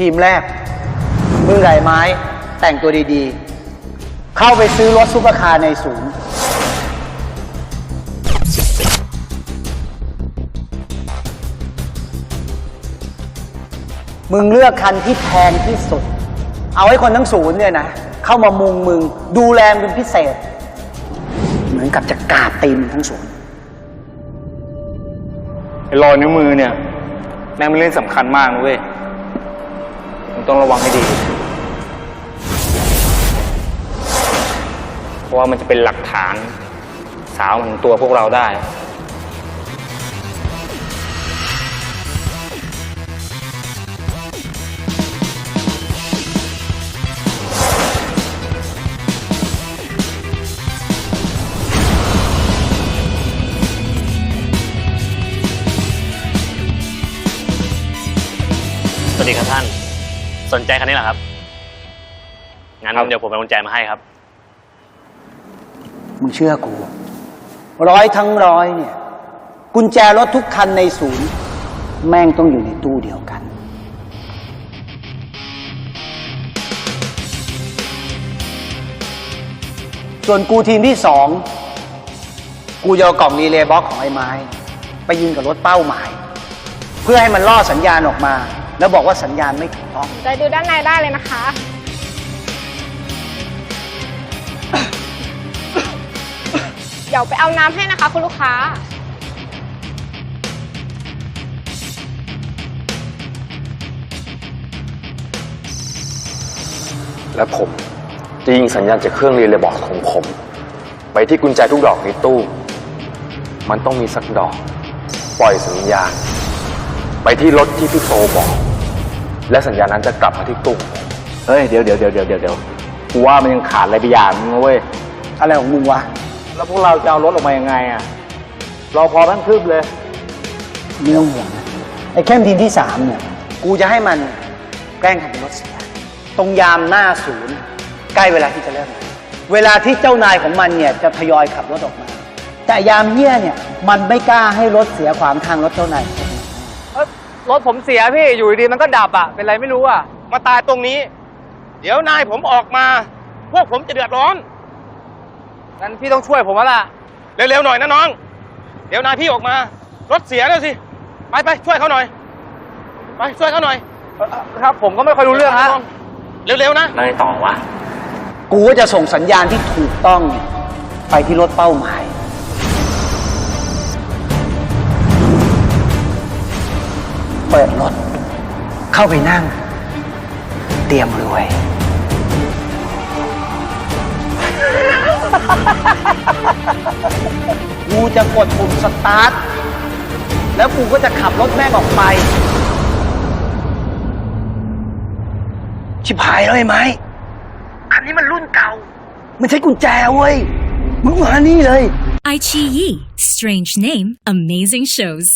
ทีมแรกมึงไก่ไม้ แต่งตัวดีๆ เข้าไปซื้อรถซุปเปอร์คาร์ในศูนย์ มึงเลือกคันที่แพงที่สุด เอาให้คนทั้งศูนย์เนี่ยนะ เข้ามามุงมึง ดูแลมึงเป็นพิเศษ เหมือนกับจะกาบตีนมึงทั้งศูนย์ไอ้รอยนิ้วมือเนี่ยแม่งเป็นเรื่องสำคัญมากนะเว้ย ต้องระวังให้ดี เพราะว่ามันจะเป็นหลักฐานสาวมันตัวพวกเราได้สวัสดีครับท่าน สนใจคันนี้เหรอครับ งั้นครับ เดี๋ยวผมเอากุญแจมาให้ครับ มึงเชื่อกู ร้อยทั้งร้อยเนี่ย กุญแจรถทุกคันในศูนย์ แม่งต้องอยู่ในตู้เดียวกัน ส่วนกูทีมที่สอง กูจะเอากล่องรีเลย์บ็อกซ์ของไอ้ไม้ ไปยิงกับรถเป้าหมาย เพื่อให้มันล่อสัญญาณออกมา แล้วบอกว่าสัญญาณไม่ถูกต้องใจดูด้านในได้เลยนะคะ เดี๋ยวไปเอาน้ำให้นะคะคุณลูกค้า และผมจะยิงสัญญาณจากเครื่องรีเลย์บอกของผม ไปที่กุญแจทุกดอกในตู้ มันต้องมีสักดอก ปล่อยสัญญาณ ไปที่รถที่พี่โตบอก และสัญญาณนั้นจะกลับมาที่ตู้เฮ้ยเดี๋ยวเดี๋ยวเดี๋ยวเดี๋ยวเดี๋ยวเดี๋ยวกูว่ามันยังขาดอะไรไปอย่างนึงนะเว้ยอะไรของมึงวะแล้วพวกเราจะเอารถออกมายังไงอะรอพอทั้งคืบเลยไม่ต้องห่วงนะไอ้เข้มทีมที่สามเนี่ยกูจะให้มันแกล้งทำเป็นรถเสียตรงยามหน้าศูนย์ ใกล้เวลาที่จะเริ่มงานเวลาที่เจ้านายของมันเนี่ยจะทยอยขับรถออกมา แต่ยามเฮี้ยเนี่ยมันไม่กล้าให้รถเสียขวางทางรถเจ้านาย รถผมเสียพี่อยู่ดีๆมันก็ดับอะ เป็นไรไม่รู้อะ มาตายตรงนี้ เดี๋ยวนายผมออกมา พวกผมจะเดือดร้อน งั้นพี่ต้องช่วยผมแล้วล่ะ เร็วๆหน่อยนะน้อง เดี๋ยวนายพี่ออกมา รถเสียแล้วสิ ไปไปช่วยเขาหน่อย ไปช่วยเขาหน่อยครับ ผมก็ไม่ค่อยรู้เรื่องฮะ เร็วๆนะแล้วไงต่อวะ กูก็จะส่งสัญญาณที่ถูกต้องเนี่ยไปที่รถเป้าหมาย เปิดรถ เข้าไปนั่ง เตรียมรวย กูจะกดปุ่มสตาร์ท แล้วกูก็จะขับรถแม่งออกไป ชิบหายแล้วไอ้ไม้คันนี้มันรุ่นเก่า มันใช้กุญแจเว้ย มึงมานี่เลย iQIYI. Strange name, amazing shows.